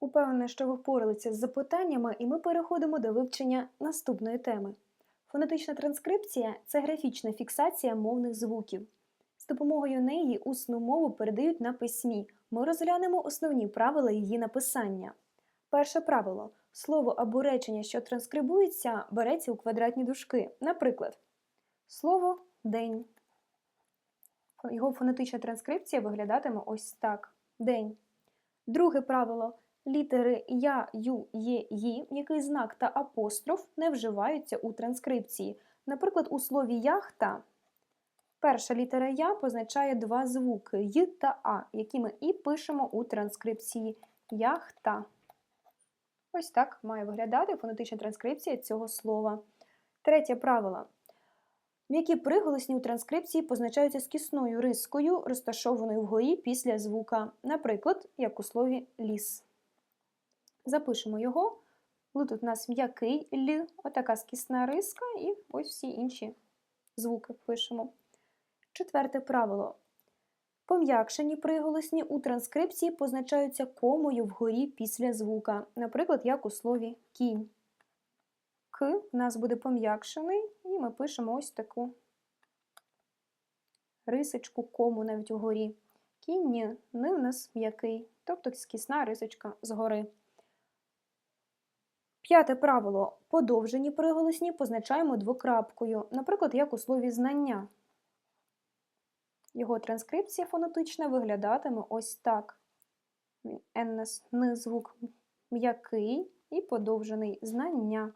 Упевнена, що ви впоралися з запитаннями, і ми переходимо до вивчення наступної теми. Фонетична транскрипція це графічна фіксація мовних звуків. З допомогою неї усну мову передають на письмі. Ми розглянемо основні правила її написання. Перше правило: слово або речення, що транскрибується, береться у квадратні дужки. Наприклад, слово день. Його фонетична транскрипція виглядатиме ось так: день. Друге правило. Літери Я, Ю, Є, Ї, який знак та апостроф не вживаються у транскрипції. Наприклад, у слові яхта перша літера Я позначає два звуки Й та А, які ми і пишемо у транскрипції яхта. Ось так має виглядати фонетична транскрипція цього слова. Третє правило. М'які приголосні у транскрипції позначаються скісною рискою, розташованою вгорі після звука, наприклад, як у слові ліс. Запишемо його. Ли тут у нас м'який Л, отака скісна риска, і ось всі інші звуки пишемо. Четверте правило. Пом'якшені приголосні у транскрипції позначаються комою вгорі після звука, наприклад, як у слові кінь. К у нас буде пом'якшений, і ми пишемо ось таку рисочку кому навіть вгорі. Кінь ні, ни у нас м'який, тобто скісна рисочка згори. П'яте правило. Подовжені приголосні позначаємо двокрапкою, наприклад, як у слові знання. Його транскрипція фонетична виглядатиме ось так. Н звук м'який і подовжений знання.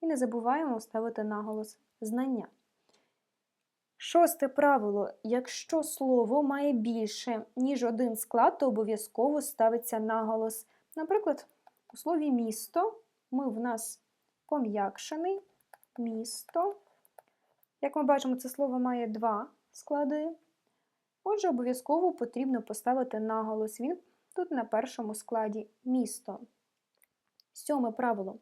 І не забуваємо ставити наголос знання. Шосте правило. Якщо слово має більше, ніж один склад, то обов'язково ставиться наголос. Наприклад, у слові місто ми в нас пом'якшений місто. Як ми бачимо, це слово має два склади. Отже, обов'язково потрібно поставити наголос. Він тут на першому складі місто. Сьоме правило.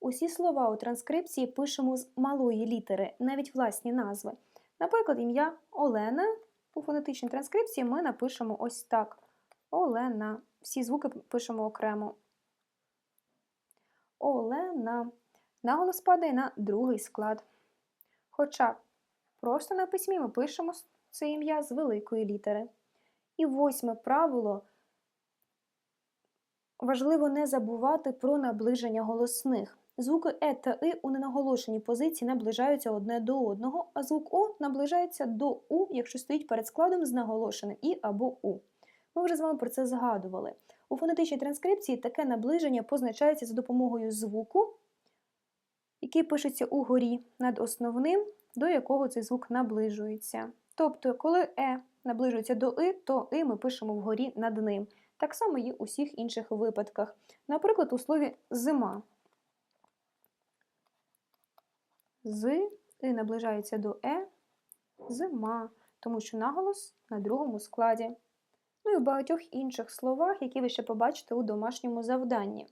Усі слова у транскрипції пишемо з малої літери, навіть власні назви. Наприклад, ім'я Олена у фонетичній транскрипції ми напишемо ось так. Олена. Всі звуки пишемо окремо. Олена. Наголос падає на другий склад. Хоча просто на письмі ми пишемо це ім'я з великої літери. І восьме правило. Важливо не забувати про наближення голосних. Звуки Е та И у ненаголошеній позиції наближаються одне до одного, а звук О наближається до У, якщо стоїть перед складом з наголошеним І або У. Ми вже з вами про це згадували. У фонетичній транскрипції таке наближення позначається за допомогою звуку, який пишеться угорі над основним, до якого цей звук наближується. Тобто, коли Е наближується до И, то И ми пишемо вгорі над ним. Так само і у всіх інших випадках. Наприклад, у слові зима. З І наближається до Е, зима, тому що наголос на другому складі. Ну і в багатьох інших словах, які ви ще побачите у домашньому завданні.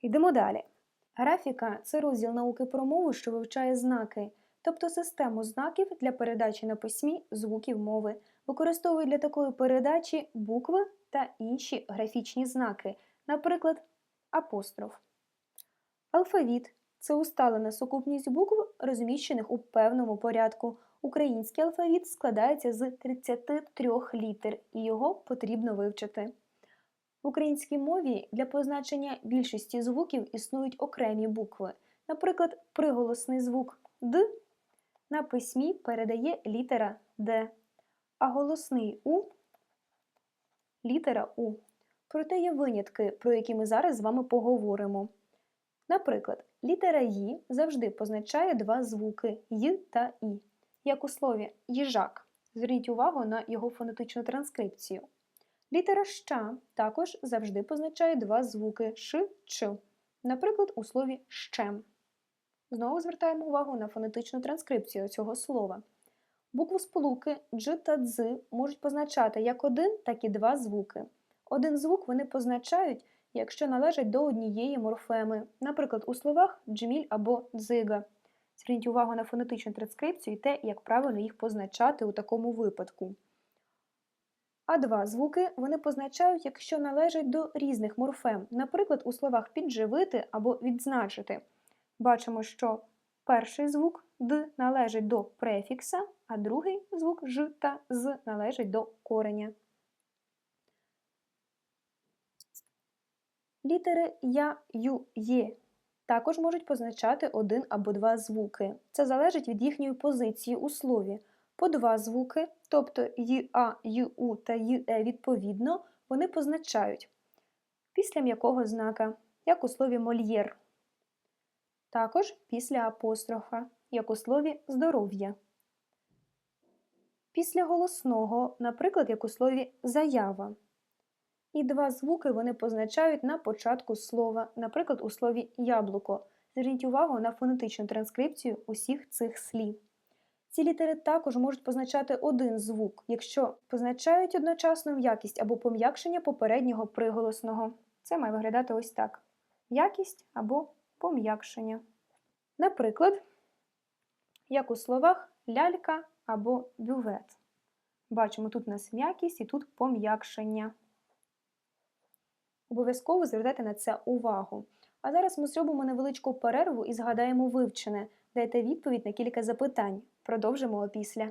Йдемо далі. Графіка це розділ науки про мову, що вивчає знаки, тобто систему знаків для передачі на письмі звуків мови, використовує для такої передачі букви та інші графічні знаки, наприклад, апостроф. Алфавіт це усталена сукупність букв, розміщених у певному порядку. Український алфавіт складається з 33 літер, і його потрібно вивчити. В українській мові для позначення більшості звуків існують окремі букви. Наприклад, приголосний звук Д на письмі передає літера Д, а голосний У літера У. Проте є винятки, про які ми зараз з вами поговоримо. Наприклад, літера «ї» завжди позначає два звуки «й» та І, як у слові їжак. Зверніть увагу на його фонетичну транскрипцію. Літера «ща» також завжди позначає два звуки Ш, Ч, наприклад, у слові щем. Знову звертаємо увагу на фонетичну транскрипцію цього слова. Букву сполуки дж та дз можуть позначати як один, так і два звуки. Один звук вони позначають якщо належать до однієї морфеми, наприклад, у словах джміль або дзига. Зверніть увагу на фонетичну транскрипцію і те, як правильно їх позначати у такому випадку. А два звуки вони позначають, якщо належать до різних морфем, наприклад, у словах підживити або відзначити. Бачимо, що перший звук д належить до префікса, а другий звук ж та з належить до кореня. Літери я, ю, є також можуть позначати один або два звуки. Це залежить від їхньої позиції у слові. По два звуки, тобто ЮА, ЮУ та ЮЕ відповідно, вони позначають після м'якого знака, як у слові мольєр. Також після апострофа, як у слові здоров'я. Після голосного, наприклад, як у слові заява. І два звуки вони позначають на початку слова, наприклад, у слові яблуко. Зверніть увагу на фонетичну транскрипцію усіх цих слів. Ці літери також можуть позначати один звук, якщо позначають одночасно м'якість або пом'якшення попереднього приголосного. Це має виглядати ось так: м'якість або пом'якшення. Наприклад, як у словах лялька або бювет. Бачимо, тут у нас м'якість і тут пом'якшення. Обов'язково звертайте на це увагу. А зараз ми зробимо невеличку перерву і згадаємо вивчене. Дайте відповідь на кілька запитань. Продовжимо опісля.